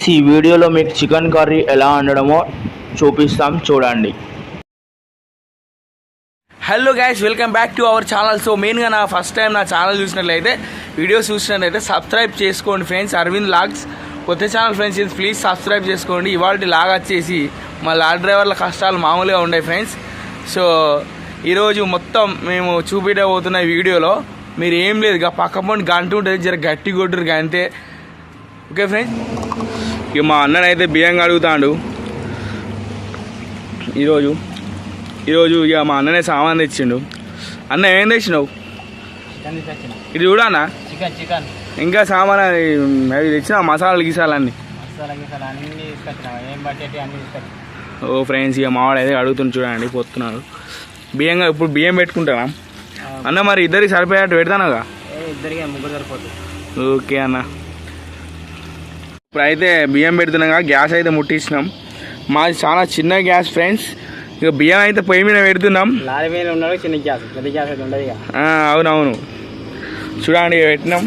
ఈ వీడియోలో మీకు చికెన్ కర్రీ ఎలా వండడమో చూపిస్తాం చూడండి. Hello guys welcome back to our channel so మెయిన్గా నా ఫస్ట్ టైం నా ఛానల్ చూసినట్లయితే వీడియోస్ చూసినట్లయితే సబ్స్క్రైబ్ చేసుకోండి ఫ్రెండ్స్ అరవింద్ లాగ్స్ కొత్త ఛానల్ ఫ్రెండ్స్ ఇది ప్లీజ్ సబ్స్క్రైబ్ చేసుకోండి. ఇవాళ లాగ్ వచ్చేసి మా లారీ డ్రైవర్ల కష్టాలు మామూలుగా ఉండే ఫ్రెండ్స్ సో ఈరోజు మొత్తం మేము చూపించబోతున్న వీడియోలో మీరు ఏం లేదు ఇక పక్క పండి గంట ఉంటుంది జర గట్టి కొట్టురు అంతే ఓకే ఫ్రెండ్స్ ఇక మా అన్ననైతే బియ్యం అడుగుతాడు ఈరోజు ఈరోజు ఇక మా అన్ననే సామాన్ తెచ్చిండు. అన్న ఏం తెచ్చినావు? ఇది చూడన్నా చికెన్ చికెన్. ఇంకా సామాన్ అది అవి తెచ్చిన మసాలాలు గీసాలన్నీ అన్నీ. అన్నీ ఓ ఫ్రెండ్స్ ఇక మావాడు అయితే అడుగుతుంది చూడండి పొత్తున్నాడు బియ్యంగా ఇప్పుడు బియ్యం పెట్టుకుంటానా అన్న మరి ఇద్దరికి సరిపోయేట్టు పెడతానుగా? ఇద్దరికి ముగ్గురు సరిపోతుంది ఓకే అన్న. ఇప్పుడు అయితే బియ్యం పెడుతున్నాగా గ్యాస్ అయితే ముట్టించినాం. మాది చాలా చిన్న గ్యాస్ ఫ్రెండ్స్. ఇక బియ్యం అయితే పొయ్యి మీద పెడుతున్నాం. లారీ మీద ఉన్నాడు చిన్న గ్యాస్ పెద్ద గ్యాస్ అయితే ఉండదు అవునవును. చూడండి ఇక పెట్టినాం.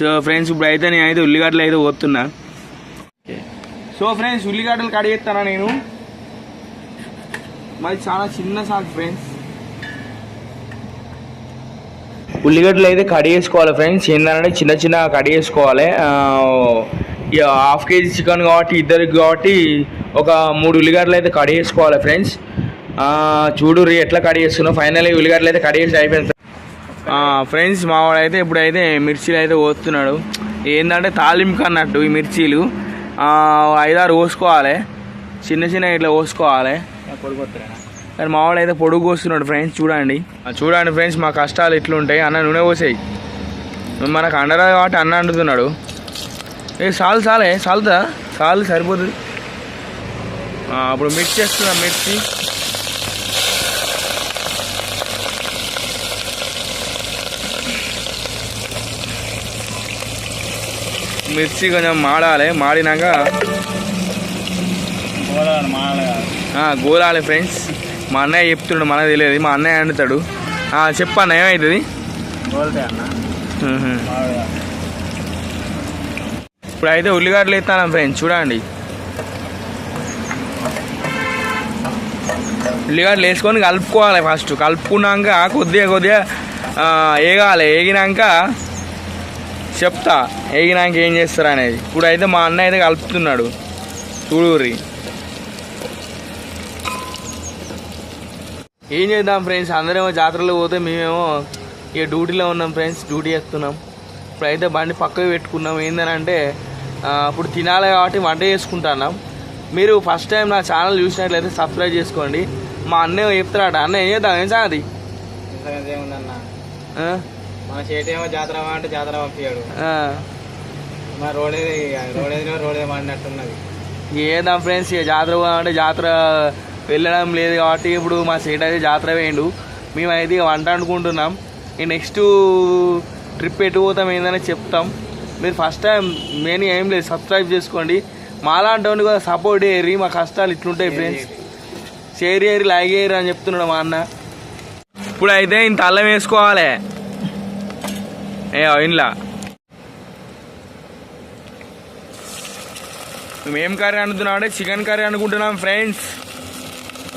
సో ఫ్రెండ్స్ ఇప్పుడు అయితే నేను అయితే ఉల్లిగడ్డలు అయితే పోతున్నా. సో ఫ్రెండ్స్ ఉల్లిగడ్డలు కడిగేస్తానా నేను. మరి చాలా చిన్న సాగు ఫ్రెండ్స్. ఉల్లిగడ్డలు అయితే కడిగేసుకోవాలి ఫ్రెండ్స్. ఏంటంటే చిన్న చిన్న కట్ చేసుకోవాలి. ఇక హాఫ్ కేజీ చికెన్ కాబట్టి ఇద్దరికి కాబట్టి ఒక మూడు ఉల్లిగడ్డలు అయితే కడిగేసుకోవాలి ఫ్రెండ్స్. చూడు ఎట్లా కడిగేస్తున్నావు ఫైనల్గా ఉల్లిగడ్డలు అయితే కడిగేసి అయిపోయింది ఫ్రెండ్స్. మావాడైతే అయితే ఇప్పుడైతే మిర్చీలు అయితే పోస్తున్నాడు ఏంటంటే తాలింపు అన్నట్టు ఈ మిర్చీలు. ఐదారు కోసుకోవాలి. చిన్న చిన్న ఇట్లా కోసుకోవాలి. కొడుకొత్తురేనా కానీ అయితే పొడుగు కోస్తున్నాడు ఫ్రెండ్స్ చూడండి. చూడండి ఫ్రెండ్స్ మా కష్టాలు ఎట్లుంటాయి? అన్న నూనె పోసాయి. మనకు అండరా కాబట్టి అన్న అంటున్నాడు ఏ చాలు చాలే చాలుదా చాలు సరిపోతుంది అప్పుడు మిర్చి వేస్తున్నాం మిర్చి మిర్చి కొంచెం మాడాలి. మాడినాక గోలాలి ఫ్రెండ్స్ మా అన్నయ్య చెప్తుండు మనకు తెలియదు. మా అన్నయ్య అండుతాడు. ఆ, చెప్పు అన్న ఏమవుతుంది. ఇప్పుడు అయితే ఉల్లిగడ్డలు ఎత్తాను ఫ్రెండ్స్ చూడండి. ఉల్లిగడ్డలు వేసుకొని కలుపుకోవాలి ఫస్ట్. కలుపుకున్నాక కొద్దిగా కొద్దిగా ఆ, వేగాలి వేగినాక చెప్తా. వేగినాక ఏం చేస్తారు అనేది. ఇప్పుడు అయితే మా అన్న అయితే కలుపుతున్నాడు. చూడుర్రి. ఏం చేద్దాం ఫ్రెండ్స్ అందరేమో జాతరలో పోతే మేమేమో ఇక డ్యూటీలో ఉన్నాం ఫ్రెండ్స్ డ్యూటీ చేస్తున్నాం. ఇప్పుడు అయితే బండి పక్కకు పెట్టుకున్నాం. ఏంటంటే ఇప్పుడు తినాలి కాబట్టి వంట చేసుకుంటున్నాం. మీరు ఫస్ట్ టైం నా ఛానల్ చూసినట్లయితే సబ్స్క్రైబ్ చేసుకోండి. మా అన్నయ్య చెప్తారట అన్న ఏం చేద్దాం? ఏం సంగతి? మన చేటేమో జాతర అంటే జాతర పంపించాడు. మన రోడ్ ఏది రోడ్ ఏది రోడ్ ఏది ఫ్రెండ్స్ ఇక జాతర పోదామంటే జాతర వెళ్ళడం లేదు కాబట్టి ఇప్పుడు మా సీట్ అయితే జాతర వేయండు. మేమైతే వంట అనుకుంటున్నాం ఈ నెక్స్ట్ ట్రిప్ ఎటు పోతాం ఏందని చెప్తాం. మీరు ఫస్ట్ టైం నేను ఏం లేదు సబ్స్క్రైబ్ చేసుకోండి. మాలాంటి కూడా సపోర్ట్ చేయరు మా కష్టాలు ఇట్లుంటాయి ఫ్రెండ్స్ షేర్ చేయరు లైక్ చేయరు అని చెప్తున్నాడు మా అన్న. ఇప్పుడు అయితే ఇంత అల్లం వేసుకోవాలి. ఏ ఇంట్లో మేము కర్రీ అనుకున్నాం అంటే చికెన్ కర్రీ అనుకుంటున్నాం ఫ్రెండ్స్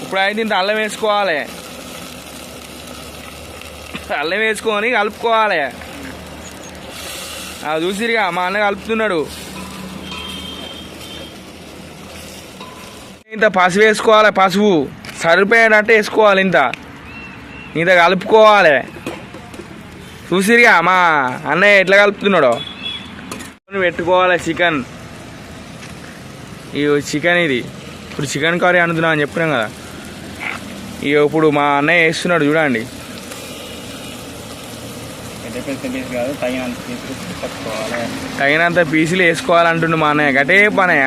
ఇప్పుడు అయితే ఇంత అల్లం వేసుకోవాలి. అల్లం వేసుకొని కలుపుకోవాలి. అది చూసిరిగా మా అన్న కలుపుతున్నాడు. ఇంత పసుపు వేసుకోవాలి పసుపు. సరిపోయేటట్టు వేసుకోవాలి ఇంత. ఇంత కలుపుకోవాలి. చూసిరిగా మా అన్నయ్య ఎట్లా కలుపుతున్నాడో. పెట్టుకోవాలి చికెన్. ఈ చికెన్ ఇది. ఇప్పుడు చికెన్ కర్రీ అనుకున్నా అని చెప్పినాం కదా. ఇక ఇప్పుడు మా అన్నయ్య వేస్తున్నాడు చూడండి. తగినంత పీసులు వేసుకోవాలంటుండు మా అన్నయ్య. గటే పనయ్య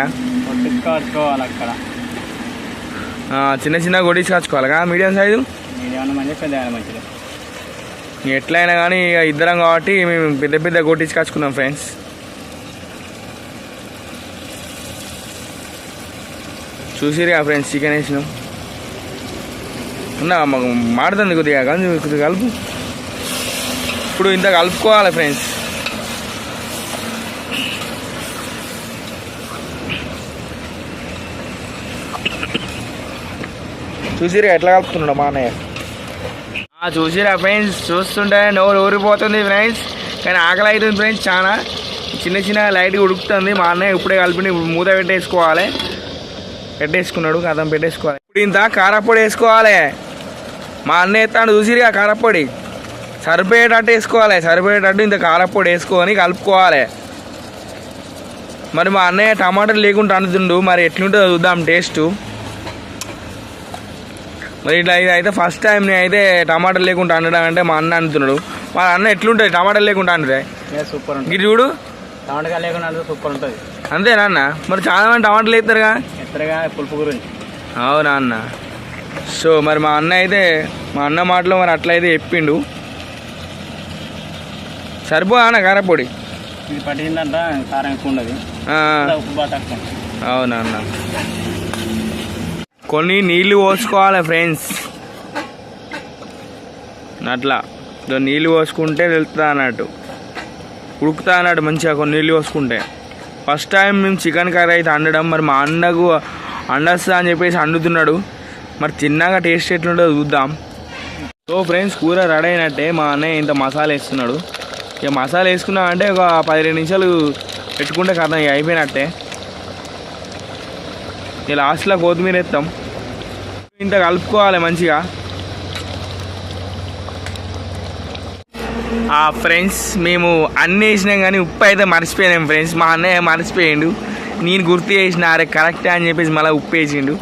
చిన్న చిన్న కొట్టించి కాచుకోవాలి మీడియం సైజు? ఎట్లయినా కానీ ఇక ఇద్దరం కాబట్టి మేము పెద్ద పెద్ద కొట్టించి కాచుకున్నాం ఫ్రెండ్స్ చూసిరుగా ఫ్రెండ్స్ చికెన్ వేసినాం. అన్న మాడుతుంది కొద్దిగా కానీ కొద్దిగా కలుపు. ఇప్పుడు ఇంత కలుపుకోవాలి ఫ్రెండ్స్ చూసిరా ఎట్లా కలుపుతున్నాడు మా అన్నయ్య. చూసిరా ఫ్రెండ్స్ చూస్తుంటే నోరు ఊరిపోతుంది ఫ్రెండ్స్ కానీ ఆకలి అవుతుంది ఫ్రెండ్స్ చాలా. చిన్న చిన్న లైట్గా ఉడుకుతుంది. మా అన్నయ్య ఇప్పుడే కలిపి మూత పెట్టేసుకోవాలి. పెట్టేసుకున్నాడు కథం పెట్టేసుకోవాలి. ఇప్పుడు ఇంత కారపొడి వేసుకోవాలి. మా అన్నయ్య ఎత్తాడు చూసిరా కారపొడి. సరిపోయేటట్టు వేసుకోవాలి సరిపోయేటట్టు ఇంత కారపొడి వేసుకొని కలుపుకోవాలి. మరి మా అన్నయ్య టమాటాలు లేకుండా అందుతుండు మరి ఎట్లుంటుందో చూద్దాం టేస్ట్. మరి ఇట్లా ఇది అయితే ఫస్ట్ టైం నేను అయితే టమాటాలు లేకుండా అనడం అంటే మా అన్న అంటున్నాడు మా అన్న ఎట్లుంటుంది టమాటాలు లేకుండా అంటే సూపర్ ఉంటుంది. గిరి చూడు. టమాటకాయ లేకుండా సూపర్ ఉంటుంది. అంతేనా అన్న మరి చాలా మంది టమాటాలు వేస్తారుగా ఎత్తరగా పులుపు గురించి. అవునా అన్న? సో మరి మా అన్న అయితే మా అన్న మాటలో మరి అట్లయితే చెప్పిండు. సరిపో అన్న కారపొడి. ఇది పట్టిందంట కారం ఎక్కువ ఉండదు. అవునా అన్న? కొన్ని నీళ్ళు పోసుకోవాలి ఫ్రెండ్స్. అట్లా. నీళ్ళు పోసుకుంటే వెళ్తా అన్నట్టు. ఉడుకుతా అన్నట్టు మంచిగా కొన్ని నీళ్ళు పోసుకుంటే. ఫస్ట్ టైం మేము చికెన్ కర్రీ అయితే వండడం మరి మా అన్నకు అండొస్తా అని చెప్పేసి వండుతున్నాడు. మరి తిన్నాక టేస్ట్ ఎట్లుంటుందో చూద్దాం. సో ఫ్రెండ్స్ కూర రెడీ అయినట్టే మా అన్నయ్య ఇంత మసాలా వేస్తున్నాడు. ఇక మసాలా వేసుకున్నా అంటే ఒక పదిహేను నిమిషాలు పెట్టుకుంటే కథ ఇక అయిపోయినట్టే. ఇక లాస్ట్లో కొత్తిమీర వేస్తాం. ఇంత కలుపుకోవాలి మంచిగా. ఆ ఫ్రెండ్స్ మేము అన్నీ వేసినాం కానీ ఉప్పు అయితే మర్చిపోయినాం ఫ్రెండ్స్ మా అన్నయ్య మర్చిపోయిండు. నేను గుర్తు చేసిన అరే కరెక్టే అని చెప్పేసి మళ్ళీ ఉప్పు వేసిండు.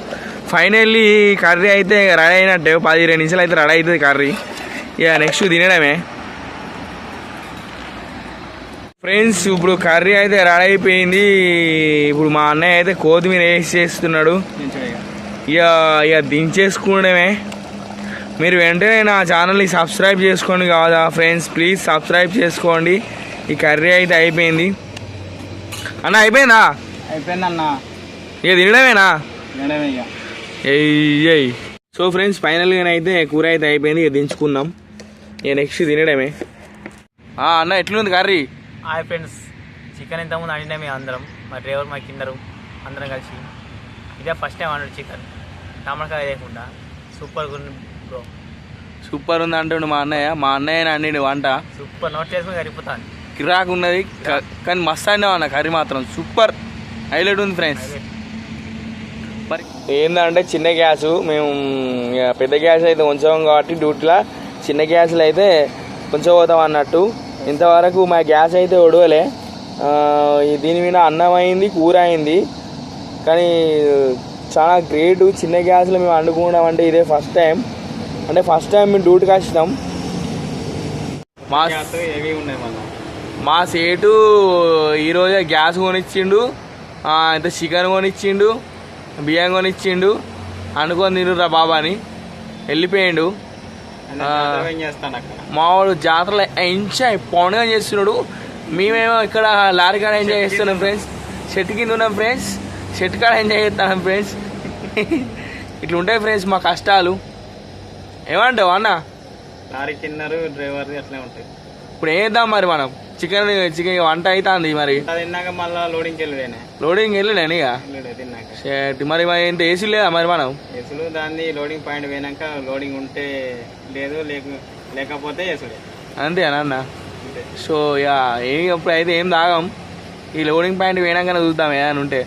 ఫైనల్లీ కర్రీ అయితే రెడీ అయినట్టే. పది ఇరవై నిమిషాలు అయితే రెడీ అవుతుంది కర్రీ ఇక నెక్స్ట్ తినడమే. ఫ్రెండ్స్ ఇప్పుడు కర్రీ అయితే రెడీ అయిపోయింది. ఇప్పుడు మా అన్నయ్య అయితే కొత్తిమీర వేసి చేస్తున్నాడు. ఇక ఇక దించేసుకోవడమే మీరు వెంటనే నా ఛానల్ని సబ్స్క్రైబ్ చేసుకోండి కాదా ఫ్రెండ్స్ ప్లీజ్ సబ్స్క్రైబ్ చేసుకోండి. ఈ కర్రీ అయితే అయిపోయింది. అన్న అయిపోయిందా? అయిపోయిందన్న ఇక తినడమేనా? మేడమే ఇక. ఎయ్యయ్ సో ఫ్రెండ్స్ ఫైనల్గా అయితే కూర అయితే అయిపోయింది ఇక దించుకుందాం. ఇక నెక్స్ట్ తినడమే. ఆ, అన్న ఎట్లుంది కర్రీ? హాయ్ ఫ్రెండ్స్ చికెన్ ఇంతకుముందు వండినా మేము అందరం. మా డ్రైవర్ మా కిందరు అందరం కలిసి. ఇదే ఫస్ట్ టైం వండు చికెన్ టమాటకాయ లేకుండా. సూపర్ గుంది బ్రో సూపర్ ఉంది అంటుండు మా అన్నయ్య. మా అన్నయ్య అండి వంట. సూపర్ నోట్ చేసుకుని కరిగిపోతాను కిరాక్ ఉన్నది కానీ మస్తు అన్న కర్రీ మాత్రం. సూపర్ హైలైట్ ఉంది ఫ్రెండ్స్ మరి? ఏంటంటే చిన్న గ్యాస్ మేము పెద్ద గ్యాస్ అయితే ఉంచాం కాబట్టి డ్యూటీలో. చిన్న గ్యాస్లు అయితే ఉంచబోతాం అన్నట్టు. ఇంతవరకు మా గ్యాస్ అయితే ఒడవలే. దీని మీద అన్నం అయింది కూర అయింది. కానీ చాలా గ్రేట్ చిన్న గ్యాస్లో మేము వండుకోవడం అంటే ఇదే ఫస్ట్ టైం. అంటే ఫస్ట్ టైం మేము డ్యూటీకి వచ్చినాం. మా మా సేటు ఈరోజే గ్యాస్ కొనిచ్చిండు. ఇంత చికెన్ కొనిచ్చిండు. బియ్యం కొనిచ్చిండు. అనుకొని తినురా బాబా అని వెళ్ళిపోయిండు ఆ. చేస్తాను అక్కడ? మా వాడు జాతరలో ఎంజాయ్ పండుగ చేస్తున్నాడు. మేమేమో ఇక్కడ లారీ కాడ ఎంజాయ్ చేస్తున్నాం ఫ్రెండ్స్. చెట్టు కింద ఉన్నాం ఫ్రెండ్స్. చెట్టు కాడ ఎంజాయ్ చేస్తున్నాం ఫ్రెండ్స్. ఇట్లా ఉంటాయి ఫ్రెండ్స్ మా కష్టాలు. ఏమంటావు అన్న? లారీ కిన్నరు డ్రైవర్ అట్లే ఉంటాయి. ఇప్పుడు ఏం చేద్దాం మరి మనం? చికెన్ చికెన్ వంట అవుతుంది మరి. తిన్నాక మళ్ళీ లోడింగ్కి లోడింగ్ వెళ్ళలేను ఇక షేట్ మరి ఇంత ఏసీ లేదా మరి మనం? ఎసులు దాన్ని లోడింగ్ పాయింట్ పోయినాక లోడింగ్ ఉంటే లేదు లేక లేకపోతే ఎసుడే అంతేనా అన్న అంతే. సో ఇక ఏం ఇప్పుడు అయితే ఏం తాగాం? ఈ లోడింగ్ పాయింట్ పోయినాకనే చూద్దాం ఏదైనా ఉంటే.